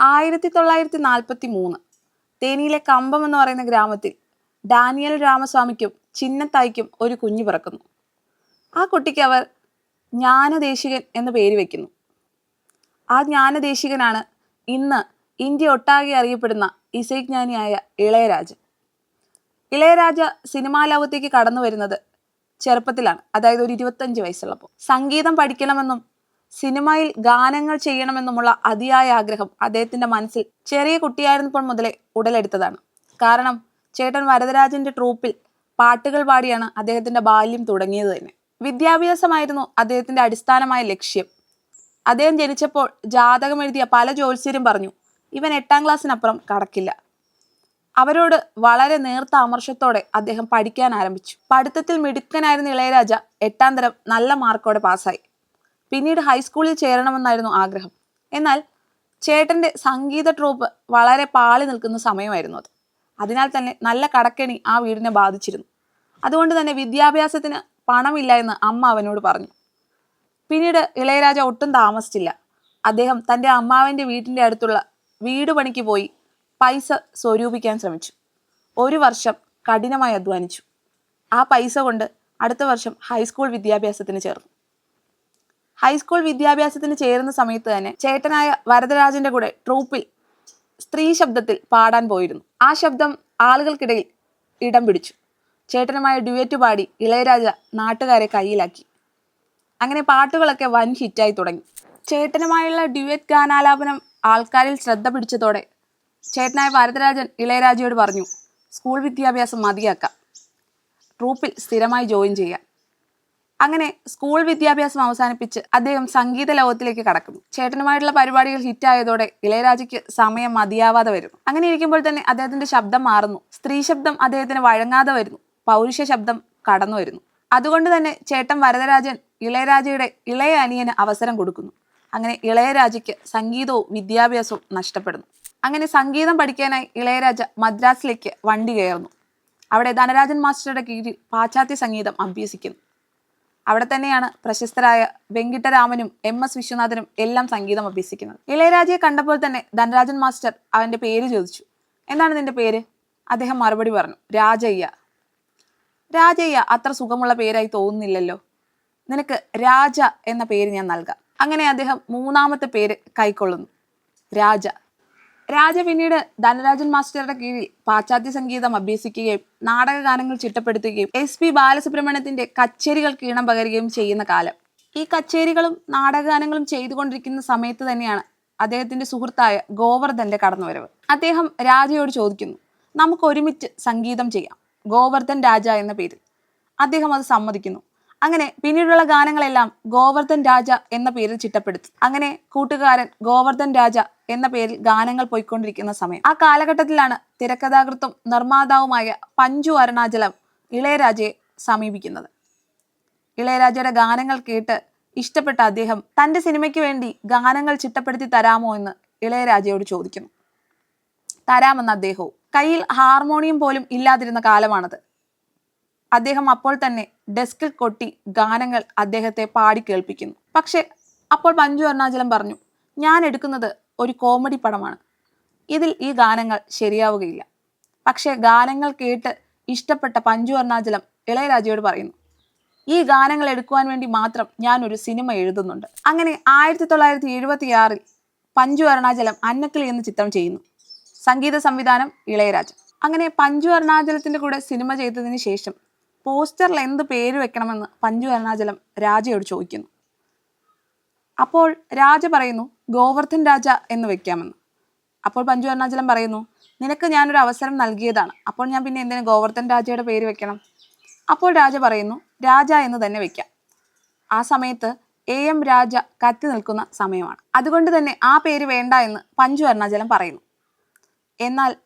ആയിരത്തി തൊള്ളായിരത്തി നാൽപ്പത്തി മൂന്ന് തേനിയിലെ കമ്പം എന്ന് പറയുന്ന ഗ്രാമത്തിൽ ഡാനിയൽ രാമസ്വാമിക്കും ചിന്നത്തായിക്കും ഒരു കുഞ്ഞു പിറക്കുന്നു. ആ കുട്ടിക്ക് അവർ ജ്ഞാനദേശികൻ എന്ന് പേര് വയ്ക്കുന്നു ആ ജ്ഞാനദേശികനാണ് ഇന്ന് ഇന്ത്യ ഒട്ടാകെ അറിയപ്പെടുന്ന ഇസൈജ്ഞാനിയായ ഇളയരാജ ഇളയരാജ സിനിമാ ലോകത്തേക്ക് കടന്നു വരുന്നത് ചെറുപ്പത്തിലാണ് അതായത് ഒരു ഇരുപത്തഞ്ച് വയസ്സുള്ളപ്പോൾ. സംഗീതം പഠിക്കണമെന്നും സിനിമയിൽ ഗാനങ്ങൾ ചെയ്യണമെന്നുമുള്ള അതിയായ ആഗ്രഹം അദ്ദേഹത്തിന്റെ മനസ്സിൽ ചെറിയ കുട്ടിയായിരുന്നപ്പോൾ മുതലേ ഉടലെടുത്തതാണ്. കാരണം ചേട്ടൻ വരദരാജന്റെ ട്രൂപ്പിൽ പാട്ടുകൾ പാടിയാണ് അദ്ദേഹത്തിന്റെ ബാല്യം തുടങ്ങിയത് തന്നെ. വിദ്യാഭ്യാസമായിരുന്നു അദ്ദേഹത്തിന്റെ അടിസ്ഥാനമായ ലക്ഷ്യം. അദ്ദേഹം ജനിച്ചപ്പോൾ ജാതകം എഴുതിയ പല ജ്യോത്സ്യരും പറഞ്ഞു ഇവൻ എട്ടാം ക്ലാസ്സിനപ്പുറം കടക്കില്ല. അവരോട് വളരെ നേർത്ത അമർഷത്തോടെ അദ്ദേഹം പഠിക്കാൻ ആരംഭിച്ചു. പഠിത്തത്തിൽ മിടുക്കനായിരുന്ന ഇളയരാജ എട്ടാം തരം നല്ല മാർക്കോടെ പാസ്സായി. പിന്നീട് ഹൈസ്കൂളിൽ ചേരണമെന്നായിരുന്നു ആഗ്രഹം. എന്നാൽ ചേട്ടന്റെ സംഗീത ട്രൂപ്പ് വളരെ പാളി നിൽക്കുന്ന സമയമായിരുന്നു അത്. അതിനാൽ തന്നെ നല്ല കടക്കെണി ആ വീടിനെ ബാധിച്ചിരുന്നു. അതുകൊണ്ട് തന്നെ വിദ്യാഭ്യാസത്തിന് പണമില്ല എന്ന് അമ്മ അവനോട് പറഞ്ഞു. പിന്നീട് ഇളയരാജ ഒട്ടും താമസിച്ചില്ല. അദ്ദേഹം തന്റെ അമ്മാവന്റെ വീട്ടിന്റെ അടുത്തുള്ള വീട് പണിക്ക് പോയി പൈസ സ്വരൂപിക്കാൻ ശ്രമിച്ചു. ഒരു വർഷം കഠിനമായി അധ്വാനിച്ചു. ആ പൈസ കൊണ്ട് അടുത്ത വർഷം ഹൈസ്കൂൾ വിദ്യാഭ്യാസത്തിന് ചേർന്നു. ഹൈസ്കൂൾ വിദ്യാഭ്യാസത്തിന് ചേരുന്ന സമയത്ത് തന്നെ ചേട്ടനായ വരദരാജന്റെ കൂടെ ട്രൂപ്പിൽ സ്ത്രീ ശബ്ദത്തിൽ പാടാൻ പോയിരുന്നു. ആ ശബ്ദം ആളുകൾക്കിടയിൽ ഇടം പിടിച്ചു. ചേട്ടനുമായ ഡ്യുവറ്റ് പാടി ഇളയരാജ നാട്ടുകാരെ കയ്യിലാക്കി. അങ്ങനെ പാട്ടുകളൊക്കെ വൻ ഹിറ്റായി തുടങ്ങി. ചേട്ടനുമായുള്ള ഡ്യുവറ്റ് ഗാനാലാപനം ആൾക്കാരിൽ ശ്രദ്ധ പിടിച്ചതോടെ ചേട്ടനായ വരദരാജൻ ഇളയരാജയോട് പറഞ്ഞു സ്കൂൾ വിദ്യാഭ്യാസം മതിയാക്കാം. ട്രൂപ്പിൽ സ്ഥിരമായി ജോയിൻ ചെയ്യാം അങ്ങനെ സ്കൂൾ വിദ്യാഭ്യാസം അവസാനിപ്പിച്ച് അദ്ദേഹം സംഗീത ലോകത്തിലേക്ക് കടക്കുന്നു. ചേട്ടനുമായിട്ടുള്ള പരിപാടികൾ ഹിറ്റായതോടെ ഇളയരാജയ്ക്ക് സമയം മതിയാവാതെ വരുന്നു. അങ്ങനെ ഇരിക്കുമ്പോൾ തന്നെ അദ്ദേഹത്തിന്റെ ശബ്ദം മാറുന്നു. സ്ത്രീ ശബ്ദം അദ്ദേഹത്തിന് വഴങ്ങാതെ വരുന്നു. പൗരുഷ ശബ്ദം കടന്നു വരുന്നു. അതുകൊണ്ട് തന്നെ ചേട്ടൻ വരദരാജൻ ഇളയരാജയുടെ ഇളയ അനിയന് അവസരം കൊടുക്കുന്നു. അങ്ങനെ ഇളയരാജയ്ക്ക് സംഗീതവും വിദ്യാഭ്യാസവും നഷ്ടപ്പെടുന്നു. അങ്ങനെ സംഗീതം പഠിക്കാനായി ഇളയരാജ മദ്രാസിലേക്ക് വണ്ടി കയറുന്നു. അവിടെ ധനരാജൻ മാസ്റ്ററുടെ കീഴിൽ പാശ്ചാത്യ സംഗീതം അഭ്യസിക്കുന്നു. അവിടെ തന്നെയാണ് പ്രശസ്തരായ വെങ്കിട്ടരാമനും എം എസ് വിശ്വനാഥനും എല്ലാം സംഗീതം അഭ്യസിക്കുന്നത്. ഇളയരാജയെ കണ്ടപ്പോൾ തന്നെ ധനരാജൻ മാസ്റ്റർ അവന്റെ പേര് ചോദിച്ചു. എന്താണ് നിന്റെ പേര്? അദ്ദേഹം മറുപടി പറഞ്ഞു രാജയ്യ. രാജയ്യ അത്ര സുഖമുള്ള പേരായി തോന്നുന്നില്ലല്ലോ. നിനക്ക് രാജ എന്ന പേര് ഞാൻ നൽകാം. അങ്ങനെ അദ്ദേഹം മൂന്നാമത്തെ പേര് കൈക്കൊള്ളുന്നു. രാജ. രാജ പിന്നീട് ധനരാജൻ മാസ്റ്ററുടെ കീഴിൽ പാശ്ചാത്യ സംഗീതം അഭ്യസിക്കുകയും നാടകഗാനങ്ങൾ ചിട്ടപ്പെടുത്തുകയും എസ് പി ബാലസുബ്രഹ്മണ്യത്തിന്റെ കച്ചേരികൾക്ക് ഈണം പകരുകയും ചെയ്യുന്ന കാലം. ഈ കച്ചേരികളും നാടകഗാനങ്ങളും ചെയ്തുകൊണ്ടിരിക്കുന്ന സമയത്ത് തന്നെയാണ് അദ്ദേഹത്തിന്റെ സുഹൃത്തായ ഗോവർദ്ധന്റെ കടന്നുവരവ്. അദ്ദേഹം രാജയോട് ചോദിക്കുന്നു നമുക്ക് ഒരുമിച്ച് സംഗീതം ചെയ്യാം. ഗോവർദ്ധൻ രാജ എന്ന പേരിൽ. അദ്ദേഹം അത് സമ്മതിക്കുന്നു. അങ്ങനെ പിന്നീടുള്ള ഗാനങ്ങളെല്ലാം ഗോവർദ്ധൻ രാജ എന്ന പേരിൽ ചിട്ടപ്പെടുത്തി. അങ്ങനെ കൂട്ടുകാരൻ ഗോവർദ്ധൻ രാജ എന്ന പേരിൽ ഗാനങ്ങൾ പോയിക്കൊണ്ടിരിക്കുന്ന സമയം. ആ കാലഘട്ടത്തിലാണ് തിരക്കഥാകൃത്തും നിർമ്മാതാവുമായ പഞ്ചു അരുണാചലം ഇളയരാജയെ സമീപിക്കുന്നത്. ഇളയരാജയുടെ ഗാനങ്ങൾ കേട്ട് ഇഷ്ടപ്പെട്ട അദ്ദേഹം തന്റെ സിനിമയ്ക്ക് വേണ്ടി ഗാനങ്ങൾ ചിട്ടപ്പെടുത്തി തരാമോ എന്ന് ഇളയരാജയോട് ചോദിക്കുന്നു. തരാമെന്ന് അദ്ദേഹവും. കയ്യിൽ ഹാർമോണിയം പോലും ഇല്ലാതിരുന്ന കാലമാണത്. അദ്ദേഹം അപ്പോൾ തന്നെ ഡെസ്കിൽ കൊട്ടി ഗാനങ്ങൾ അദ്ദേഹത്തെ പാടി കേൾപ്പിക്കുന്നു. പക്ഷെ അപ്പോൾ മഞ്ജു അരുണാചലം പറഞ്ഞു ഞാൻ എടുക്കുന്നത് ഒരു കോമഡി പടമാണ്. ഇതിൽ ഈ ഗാനങ്ങൾ ശരിയാവുകയില്ല. പക്ഷെ ഗാനങ്ങൾ കേട്ട് ഇഷ്ടപ്പെട്ട പഞ്ചു അരുണാചലം ഇളയരാജയോട് പറയുന്നു ഈ ഗാനങ്ങൾ എടുക്കുവാൻ വേണ്ടി മാത്രം ഞാൻ ഒരു സിനിമ എഴുതുന്നുണ്ട് അങ്ങനെ ആയിരത്തി തൊള്ളായിരത്തി എഴുപത്തി ആറിൽ പഞ്ചു അരുണാചലം അന്നക്കിളി എന്ന ചിത്രം ചെയ്യുന്നു. സംഗീത സംവിധാനം ഇളയരാജ അങ്ങനെ പഞ്ചു അരുണാചലത്തിന്റെ കൂടെ സിനിമ ചെയ്തതിന് ശേഷം പോസ്റ്ററിൽ എന്ത് പേര് വെക്കണമെന്ന് പഞ്ചു അരുണാചലം രാജയോട് ചോദിക്കുന്നു. അപ്പോൾ രാജ പറയുന്നു ഗോവർദ്ധൻ രാജ എന്ന് വെക്കാമെന്ന്. അപ്പോൾ പഞ്ചു അരുണാചലം പറയുന്നു നിനക്ക് ഞാനൊരു അവസരം നൽകിയതാണ് അപ്പോൾ ഞാൻ പിന്നെ എന്തിനു ഗോവർദ്ധൻ രാജയുടെ പേര് വെക്കണം? അപ്പോൾ രാജ പറയുന്നു രാജ എന്ന് തന്നെ വെക്കാം. ആ സമയത്ത് എ എം രാജ കത്തി നിൽക്കുന്ന സമയമാണ്. അതുകൊണ്ട് തന്നെ ആ പേര് വേണ്ട എന്ന് പഞ്ചു അരുണാചലം പറയുന്നു. എന്നാൽ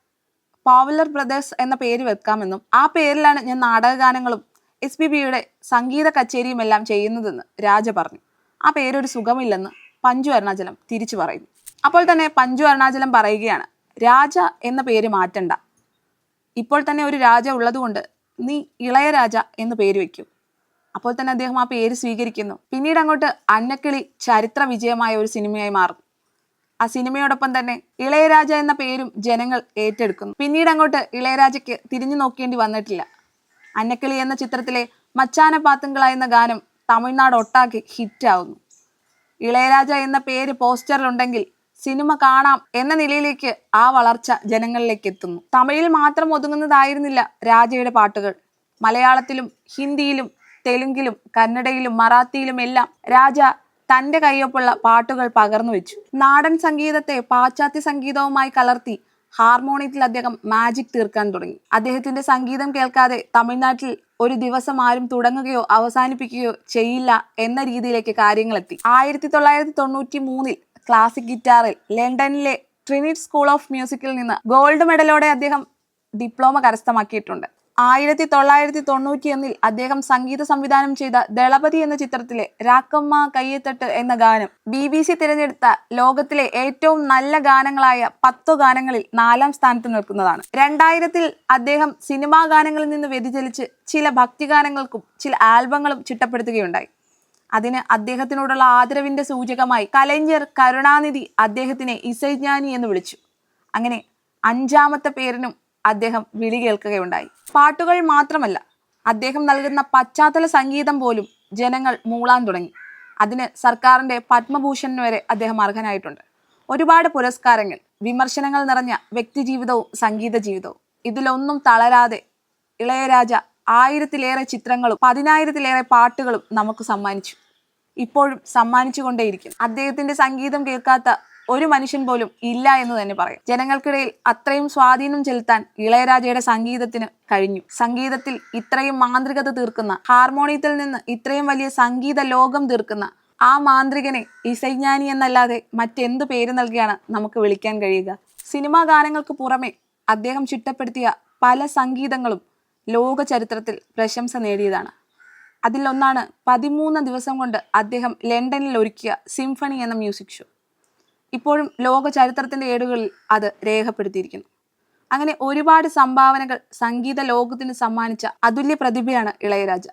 പോവുലർ ബ്രദേഴ്സ് എന്ന പേര് വെക്കാമെന്നും ആ പേരിലാണ് ഞാൻ നാടകഗാനങ്ങളും എസ് പി ബിയുടെ സംഗീത കച്ചേരിയും എല്ലാം ചെയ്യുന്നതെന്ന് രാജ പറഞ്ഞു. ആ പേരൊരു സുഖമില്ലെന്ന് പഞ്ചു അരുണാചലം തിരിച്ചു പറയുന്നു. അപ്പോൾ തന്നെ പഞ്ചു അരുണാചലം പറയുകയാണ് രാജ എന്ന പേര് മാറ്റണ്ട. ഇപ്പോൾ തന്നെ ഒരു രാജ ഉള്ളതുകൊണ്ട് നീ ഇളയ രാജ എന്ന് പേര് വയ്ക്കും അപ്പോൾ തന്നെ അദ്ദേഹം ആ പേര് സ്വീകരിക്കുന്നു. പിന്നീട് അങ്ങോട്ട് അന്നക്കിളി ചരിത്ര വിജയമായ ഒരു സിനിമയായി മാറും. ആ സിനിമയോടൊപ്പം തന്നെ ഇളയരാജ എന്ന പേരും ജനങ്ങൾ ഏറ്റെടുക്കുന്നു. പിന്നീട് അങ്ങോട്ട് ഇളയരാജയ്ക്ക് തിരിഞ്ഞു നോക്കേണ്ടി വന്നിട്ടില്ല. അന്നക്കിളി എന്ന ചിത്രത്തിലെ മച്ചാന പാത്തുങ്കള എന്ന ഗാനം തമിഴ്നാട് ഒട്ടാകെ ഹിറ്റാവുന്നു ഇളയരാജ എന്ന പേര് പോസ്റ്ററിലുണ്ടെങ്കിൽ സിനിമ കാണാം എന്ന നിലയിലേക്ക് ആ വളർച്ച ജനങ്ങളിലേക്ക് എത്തുന്നു. തമിഴിൽ മാത്രം ഒതുങ്ങുന്നതായിരുന്നില്ല രാജയുടെ പാട്ടുകൾ. മലയാളത്തിലും ഹിന്ദിയിലും തെലുങ്കിലും കന്നഡയിലും മറാത്തിയിലും എല്ലാം രാജ തന്റെ കയ്യൊപ്പുള്ള പാട്ടുകൾ പകർന്നു വെച്ചു. നാടൻ സംഗീതത്തെ പാശ്ചാത്യ സംഗീതവുമായി കലർത്തി ഹാർമോണിയത്തിൽ അദ്ദേഹം മാജിക് തീർക്കാൻ തുടങ്ങി. അദ്ദേഹത്തിന്റെ സംഗീതം കേൾക്കാതെ തമിഴ്നാട്ടിൽ ഒരു ദിവസം ആരും തുടങ്ങുകയോ അവസാനിപ്പിക്കുകയോ ചെയ്യില്ല എന്ന രീതിയിലേക്ക് കാര്യങ്ങളെത്തി. ആയിരത്തി തൊള്ളായിരത്തി തൊണ്ണൂറ്റി മൂന്നിൽ ക്ലാസിക് ഗിറ്റാറിൽ ലണ്ടനിലെ ട്രിനിറ്റ് സ്കൂൾ ഓഫ് മ്യൂസിക്കിൽ നിന്ന് ഗോൾഡ് മെഡലോടെ അദ്ദേഹം ഡിപ്ലോമ കരസ്ഥമാക്കിയിട്ടുണ്ട്. ആയിരത്തി തൊള്ളായിരത്തി തൊണ്ണൂറ്റിയൊന്നിൽ അദ്ദേഹം സംഗീത സംവിധാനം ചെയ്ത ദളപതി എന്ന ചിത്രത്തിലെ രാക്കമ്മ കയ്യെത്തട്ട് എന്ന ഗാനം ബി ബി സി തിരഞ്ഞെടുത്ത ലോകത്തിലെ ഏറ്റവും നല്ല ഗാനങ്ങളായ പത്തു ഗാനങ്ങളിൽ നാലാം സ്ഥാനത്ത് നിൽക്കുന്നതാണ്. രണ്ടായിരത്തിൽ അദ്ദേഹം സിനിമാ ഗാനങ്ങളിൽ നിന്ന് വ്യതിചലിച്ച് ചില ഭക്തിഗാനങ്ങൾക്കും ചില ആൽബങ്ങളും ചിട്ടപ്പെടുത്തുകയുണ്ടായി. അതിന് അദ്ദേഹത്തിനോടുള്ള ആദരവിന്റെ സൂചകമായി കലഞ്ചർ കരുണാനിധി അദ്ദേഹത്തിനെ ഇസൈജ്ഞാനി എന്ന് വിളിച്ചു. അങ്ങനെ അഞ്ചാമത്തെ പേരിനും അദ്ദേഹം വിളി കേൾക്കുകയുണ്ടായി. പാട്ടുകൾ മാത്രമല്ല അദ്ദേഹം നൽകുന്ന പശ്ചാത്തല സംഗീതം പോലും ജനങ്ങൾ മൂളാൻ തുടങ്ങി. അതിന് സർക്കാരിന്റെ പത്മഭൂഷൺ വരെ അദ്ദേഹം അർഹനായിട്ടുണ്ട്. ഒരുപാട് പുരസ്കാരങ്ങൾ വിമർശനങ്ങൾ നിറഞ്ഞ വ്യക്തിജീവിതവും സംഗീത ജീവിതവും ഇതിലൊന്നും തളരാതെ ഇളയരാജ ആയിരത്തിലേറെ ചിത്രങ്ങളും പതിനായിരത്തിലേറെ പാട്ടുകളും നമുക്ക് സമ്മാനിച്ചു. ഇപ്പോഴും സമ്മാനിച്ചുകൊണ്ടേയിരിക്കും അദ്ദേഹത്തിന്റെ സംഗീതം കേൾക്കാത്ത ഒരു മനുഷ്യൻ പോലും ഇല്ല എന്ന് തന്നെ പറയാം. ജനങ്ങൾക്കിടയിൽ അത്രയും സ്വാധീനം ചെലുത്താൻ ഇളയരാജയുടെ സംഗീതത്തിന് കഴിഞ്ഞു. സംഗീതത്തിൽ ഇത്രയും മാന്ത്രികത തീർക്കുന്ന ഹാർമോണിയത്തിൽ നിന്ന് ഇത്രയും വലിയ സംഗീത ലോകം തീർക്കുന്ന ആ മാന്ത്രികനെ ഇസൈജ്ഞാനി എന്നല്ലാതെ മറ്റെന്ത് പേര് നൽകിയാണ് നമുക്ക് വിളിക്കാൻ കഴിയുക? സിനിമാ ഗാനങ്ങൾക്ക് പുറമെ അദ്ദേഹം ചിട്ടപ്പെടുത്തിയ പല സംഗീതങ്ങളും ലോക ചരിത്രത്തിൽ പ്രശംസ നേടിയതാണ്. അതിലൊന്നാണ് പതിമൂന്ന് ദിവസം കൊണ്ട് അദ്ദേഹം ലണ്ടനിൽ ഒരുക്കിയ സിംഫണി എന്ന മ്യൂസിക് ഷോ. ഇപ്പോഴും ലോക ചരിത്രത്തിന്റെ ഏടുകളിൽ അത് രേഖപ്പെടുത്തിയിരിക്കുന്നു. അങ്ങനെ ഒരുപാട് സംഭാവനകൾ സംഗീത ലോകത്തിന് സമ്മാനിച്ച അതുല്യ പ്രതിഭയാണ് ഇളയരാജ.